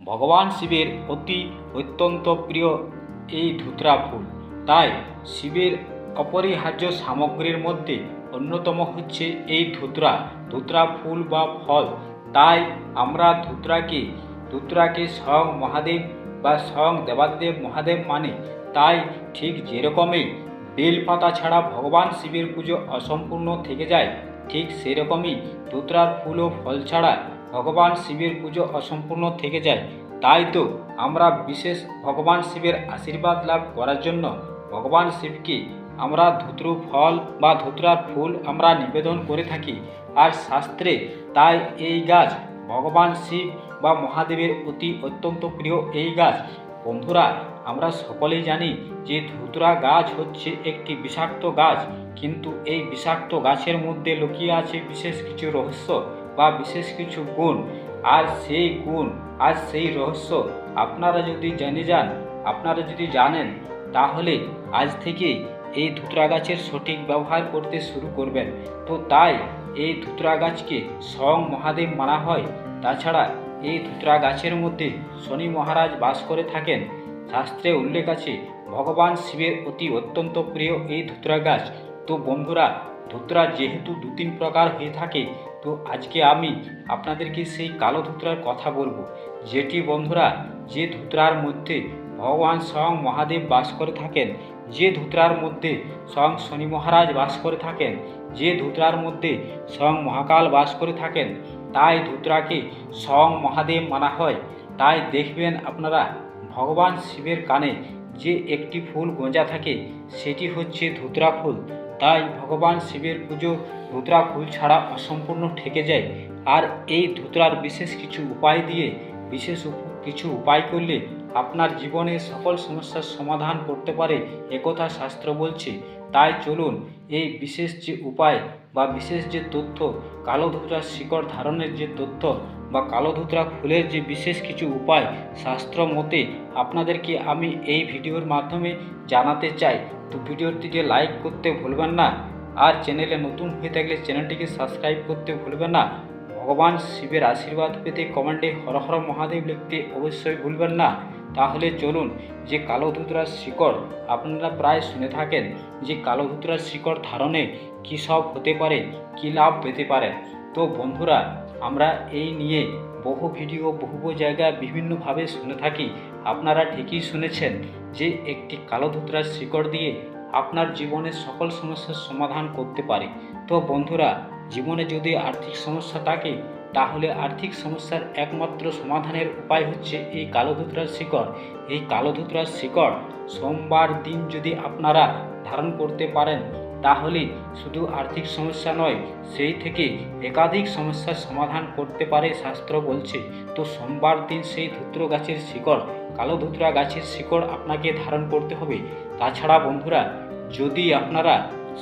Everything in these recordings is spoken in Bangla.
ভগবান শিবের অতি অত্যন্ত প্রিয় এই ধুতরা ফুল। তাই শিবের অপরিহার্য সামগ্রীর মধ্যে অন্যতম হচ্ছে এই ধুতরা। ধুতরা ফুল বা ফল। তাই আমরা ধুতরাকে ধুতরাকে স্বয়ং মহাদেব বা স্বয়ং দেবাদেব মহাদেব মানে তাই ঠিক যেরকমই বেলপাতা ছাড়া ভগবান শিবের পুজো অসম্পূর্ণ থেকে যায়, ঠিক সেরকমই ধুতরার ফুল ও ফল ছাড়া ভগবান শিবের পুজো অসম্পূর্ণ থেকে যায়, তাই তো আমরা বিশেষ ভগবান শিবের আশীর্বাদ লাভ করার জন্য ভগবান শিবকে আমরা ধুতরু ফল বা ধুতরার ফুল আমরা নিবেদন করে থাকি। আর শাস্ত্রে তাই এই গাছ ভগবান শিব বা মহাদেবের অতি অত্যন্ত প্রিয় এই গাছ। বন্ধুরা, আমরা সকলেই জানি যে ধুতরা গাছ হচ্ছে একটি বিষাক্ত গাছ, কিন্তু এই বিষাক্ত গাছের মধ্যে লুকিয়ে আছে বিশেষ কিছু রহস্য। বা বিশেষ কিছু গুণ, আর সেই গুণ, আর সেই রহস্য আপনারা যদি জেনে যান, আপনারা যদি জানেন, তাহলে আজ থেকে এই ধুতরা গাছের সঠিক ব্যবহার করতে শুরু করবেন। তো তাই এই ধুতরা গাছকে স্বয়ং মহাদেব মানা হয়। তাছাড়া এই ধুতরা গাছের মধ্যে শনি মহারাজ বাস করে থাকেন। শাস্ত্রে উল্লেখ আছে, ভগবান শিবের অতি অত্যন্ত প্রিয় এই ধুতরা গাছ তো বন্ধুরা, ধুতরা যেহেতু দু তিন প্রকার হয়ে থাকে তো আজকে আমি আপনাদেরকে সেই কালো ধুতরার কথা বলব। যেটি বন্ধুরা, যে ধুতরার মধ্যে ভগবান স্বয়ং মহাদেব বাস করে থাকেন, যে ধুতরার মধ্যে স্বয়ং শনি মহারাজ বাস করে থাকেন, যে ধুতরার মধ্যে স্বয়ং মহাকাল বাস করে থাকেন, তাই ধুতরাকে স্বয়ং মহাদেব মানা হয়। তাই দেখবেন আপনারা, ভগবান শিবের কানে যে একটি ফুল গোঁজা থাকে, সেটি হচ্ছে ধুতরা ফুল। তাই ভগবান শিবের পুজো ধুতরা ফুল ছাড়া অসম্পূর্ণ ঠেকে যায়। আর এই ধুতরার বিশেষ কিছু উপায় দিয়ে, বিশেষ কিছু উপায় করলে আপনার জীবনের সকল সমস্যার সমাধান করতে পারে একথা শাস্ত্র বলছে। তাই চলুন, এই বিশেষ যে উপায় বা বিশেষ যে তথ্য, কালো ধুতরার শিকড় ধারণের যে তথ্য বা কালো ধুতরা ফুলের যে বিশেষ কিছু উপায়, শাস্ত্র মতে আপনাদেরকে আমি এই ভিডিওর মাধ্যমে জানাতে চাই, তো ভিডিওটিকে লাইক করতে ভুলবেন না, আর চ্যানেলে নতুন হয়ে থাকলে চ্যানেলটিকে সাবস্ক্রাইব করতে ভুলবেন না, ভগবান শিবের আশীর্বাদ পেতে কমেন্টে হর হর মহাদেব লিখতে অবশ্যই ভুলবেন না, তাহলে চলুন যে কালো ধুতরার শিকড় আপনারা প্রায় শুনে থাকেন, যে কালো ধুতরার শিকড় ধারণে কী সব হতে পারে, কী লাভ পেতে পারেন তো বন্ধুরা আমরা এই নিয়ে বহু ভিডিও, বহু জায়গায় বিভিন্নভাবে শুনে থাকি। আপনারা ঠিকই শুনেছেন যে একটি কালো ধুতরার শিকড় দিয়ে আপনার জীবনের সকল সমস্যার সমাধান করতে পারে। তো বন্ধুরা, জীবনে যদি আর্থিক সমস্যা থাকে, তাহলে আর্থিক সমস্যার একমাত্র সমাধানের উপায় হচ্ছে এই কালো ধুতরার শিকড়। এই কালো ধুতরার শিকড় সোমবার দিন যদি আপনারা ধারণ করতে পারেন তাহলে শুধু আর্থিক সমস্যা নয়, সেই থেকে একাধিক সমস্যার সমাধান করতে পারে শাস্ত্র বলছে। তো সোমবার দিন সেই ধুত্র গাছের শিকড়, কালো ধুতরা গাছের শিকড় আপনাকে ধারণ করতে হবে। তাছাড়া বন্ধুরা, যদি আপনারা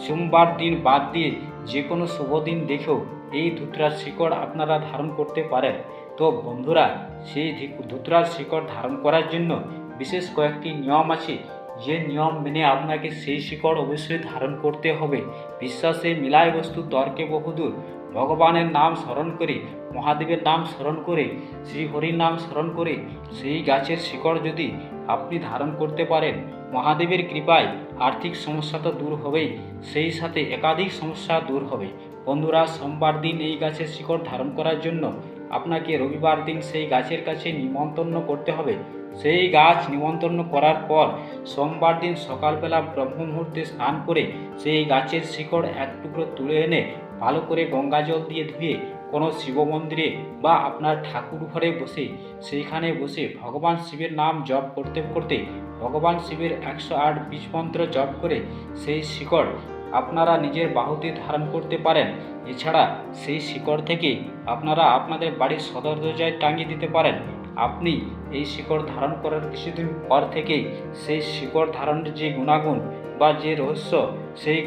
সোমবার দিন বাদ দিয়ে যে কোনো শুভ দিন দেখেও এই ধুতরার শিকড় আপনারা ধারণ করতে পারেন। তো বন্ধুরা, সেই ধুতরার শিকড় ধারণ করার জন্য বিশেষ কয়েকটি নিয়ম আছে। যে নিয়ম মেনে আপনাকে সেই শিকড় অবশ্যই ধারণ করতে হবে। বিশ্বাসে মিলায় বস্তু তর্কে বহুদূর। ভগবানের নাম স্মরণ করে, মহাদেবের নাম স্মরণ করে শ্রী হরির নাম স্মরণ করে সেই গাছের শিকড় যদি আপনি ধারণ করতে পারেন, মহাদেবের কৃপায় আর্থিক সমস্যা তো দূর হবেই, সেই সাথে একাধিক সমস্যা দূর হবে। বন্ধুরা, সোমবার দিন এই গাছের শিকড় ধারণ করার জন্য আপনাকে রবিবার দিন সেই গাছের কাছে নিমন্ত্রণ করতে হবে। সেই গাছ নিমন্ত্রণ করার পর সোমবার দিন সকালবেলা ব্রহ্ম মুহূর্তে স্নান করে সেই গাছের শিকড় এক টুকরো তুলে এনে ভালো করে গঙ্গা জল দিয়ে ধুয়ে, কোনো শিব মন্দিরে বা আপনার ঠাকুর ঘরে বসে, সেইখানে বসে ভগবান শিবের নাম জপ করতে করতে, ভগবান শিবের একশো আট বীজ মন্ত্র জপ করে সেই শিকড় আপনারা নিজের বাহুতে ধারণ করতে পারেন। এছাড়া সেই শিকড় থেকে আপনারা আপনাদের বাড়ির সদর দরজায় টাঙিয়ে দিতে পারেন। আপনি এই শিকড় ধারণ করার কিছুদিন পর থেকেই সেই শিকড় ধারণের যে গুণাগুণ বা যে রহস্য, সেই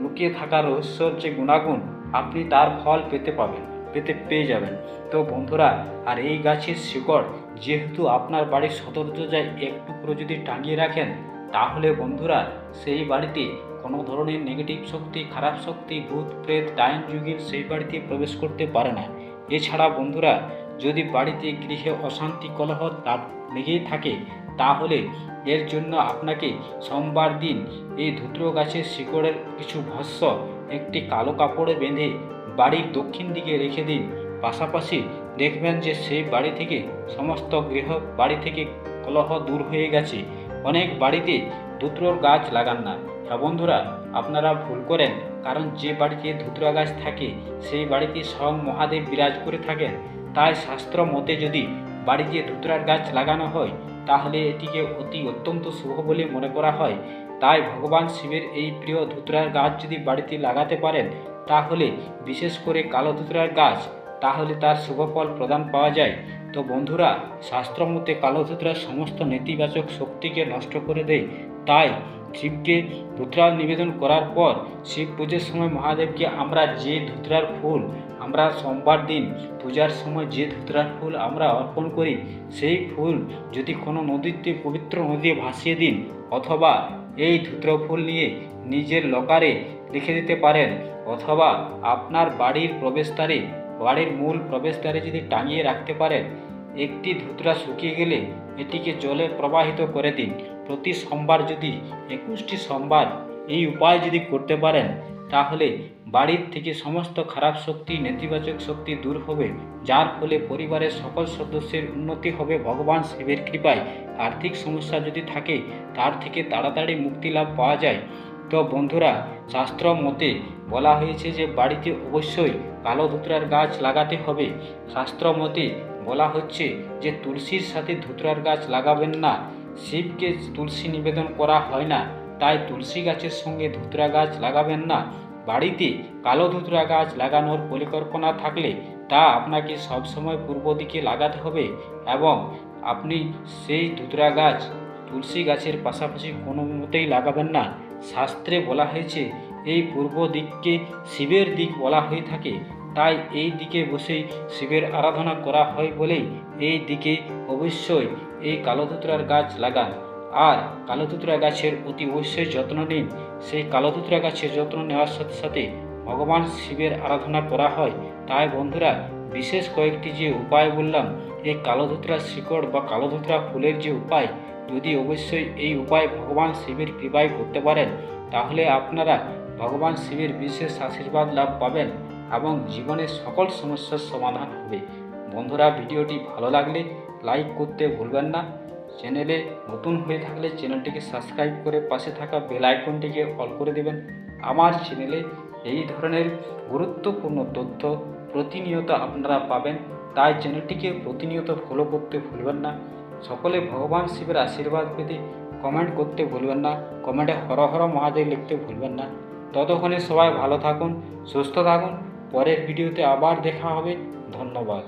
লুকিয়ে থাকা রহস্যর যে গুণাগুণ, আপনি তার ফল পেতে পাবেন, পেতে পেয়ে যাবেন। তো বন্ধুরা, আর এই গাছের শিকড় যেহেতু আপনার বাড়ির সদর দরজায় এক টুকরো যদি টাঙিয়ে রাখেন, তাহলে বন্ধুরা, সেই বাড়িতে কোনো ধরনের নেগেটিভ শক্তি, খারাপ শক্তি, ভূত, প্রেত, ডাইন যুগের সেই বাড়িতে প্রবেশ করতে পারে না। এছাড়া বন্ধুরা, যদি বাড়িতে গৃহে অশান্তি, কলহ লেগেই থাকে, তাহলে এর জন্য আপনাকে সোমবার দিন এই ধুত্র গাছের শিকড়ের কিছু ভস্য, একটি কালো কাপড়ে বেঁধে বাড়ির দক্ষিণ দিকে রেখে দিন। পাশাপাশি দেখবেন যে সেই বাড়ি থেকে সমস্ত গৃহ বাড়ি থেকে কলহ দূর হয়ে গেছে। অনেক বাড়িতে ধুত্রর গাছ লাগান না। হ্যাঁ বন্ধুরা, আপনারা ভুল করেন। কারণ যে বাড়িতে ধুতরা গাছ থাকে, সেই বাড়িতে স্বয়ং মহাদেব বিরাজ করে থাকেন। তাই শাস্ত্র মতে যদি বাড়িতে ধুতরার গাছ লাগানো হয়, তাহলে এটিকে অতি অত্যন্ত শুভ বলে মনে করা হয়। তাই ভগবান শিবের এই প্রিয় ধুতরার গাছ যদি বাড়িতে লাগাতে পারেন, তাহলে বিশেষ করে কালো ধুতরার গাছ, তাহলে তার শুভ ফল প্রদান পাওয়া যায়। তো বন্ধুরা, শাস্ত্র মতে কালো ধুতরার সমস্ত নেতিবাচক শক্তিকে নষ্ট করে দেয়। তাই শিবকে ধুতরা নিবেদন করার পর শিব পুজোর সময় মহাদেবকে, আমরা যে ধুতরার ফুল, আমরা সোমবার দিন পূজার সময় যে ধুতরার ফুল আমরা অর্পণ করি, সেই ফুল যদি কোনো নদীতে, পবিত্র নদী ভাসিয়ে দিন, অথবা এই ধুত্র ফুল নিয়ে নিজের লকারে লিখে দিতে পারেন, অথবা আপনার বাড়ির প্রবেশদ্বারে, বাড়ির মূল প্রবেশদ্বারে যদি টাঙিয়ে রাখতে পারেন একটি ধুতরা শুকিয়ে গেলে এটিকে জলে প্রবাহিত করে দিন। প্রতি সোমবার যদি একুশটি সোমবার এই উপায় যদি করতে পারেন, তাহলে বাড়ির থেকে সমস্ত খারাপ শক্তি, নেতিবাচক শক্তি দূর হবে, যার ফলে পরিবারের সকল সদস্যের উন্নতি হবে। ভগবান শিবের কৃপায় আর্থিক সমস্যা যদি থাকে, তার থেকে তাড়াতাড়ি মুক্তি লাভ পাওয়া যায়। তো বন্ধুরা, শাস্ত্র মতে বলা হয়েছে যে, বাড়িতে অবশ্যই কালো ধুতরার গাছ লাগাতে হবে। শাস্ত্র মতে বলা হচ্ছে যে তুলসীর সাথে ধুতরার গাছ লাগাবেন না। শিবকে তুলসী নিবেদন করা হয় না, তাই তুলসী গাছের সঙ্গে ধুতরা গাছ লাগাবেন না। বাড়িতে কালো ধুতরা গাছ লাগানোর পরিকল্পনা থাকলে তা আপনাকে সবসময় পূর্ব দিকে লাগাতে হবে এবং আপনি সেই ধুতরা গাছ তুলসী গাছের পাশাপাশি কোনো মতেই লাগাবেন না। শাস্ত্রে বলা হয়েছে, এই পূর্ব দিককে শিবের দিক বলা হয়ে থাকে। তাই এই দিকে বসেই শিবের আরাধনা করা হয় বলেই এই দিকে অবশ্যই এই কালোধুতরার গাছ লাগান। আর কালোধুতরা গাছের অতি অবশ্যই যত্ন নিন। সেই কালোধুতরা গাছের যত্ন নেওয়ার সাথে সাথে ভগবান শিবের আরাধনা করা হয়। তাই বন্ধুরা, বিশেষ কয়েকটি যে উপায় বললাম এই কালোধুতরা শিকড় বা কালোধুতরা ফুলের যে উপায়, যদি অবশ্যই এই উপায় ভগবান শিবের কৃপায় করতে পারেন, তাহলে আপনারা ভগবান শিবের বিশেষ আশীর্বাদ লাভ পাবেন। এবং জীবনের সকল সমস্যার সমাধান হবে। বন্ধুরা, ভিডিওটি ভালো লাগলে লাইক করতে ভুলবেন না। চ্যানেলে নতুন হয়ে থাকলে চ্যানেলটিকে সাবস্ক্রাইব করে পাশে থাকা বেল আইকনটিকে অল করে দেবেন। আমার চ্যানেলে এই ধরনের গুরুত্বপূর্ণ তথ্য প্রতিনিয়ত আপনারা পাবেন। তাই চ্যানেলটিকে প্রতিনিয়ত ফলো করতে ভুলবেন না। সকলে ভগবান শিবের আশীর্বাদ পেতে কমেন্ট করতে ভুলবেন না। কমেন্টে হর হর মহাদেব লিখতে ভুলবেন না। ততক্ষণে সবাই ভালো থাকুন, সুস্থ থাকুন। পরের ভিডিওতে আবার দেখা হবে। ধন্যবাদ।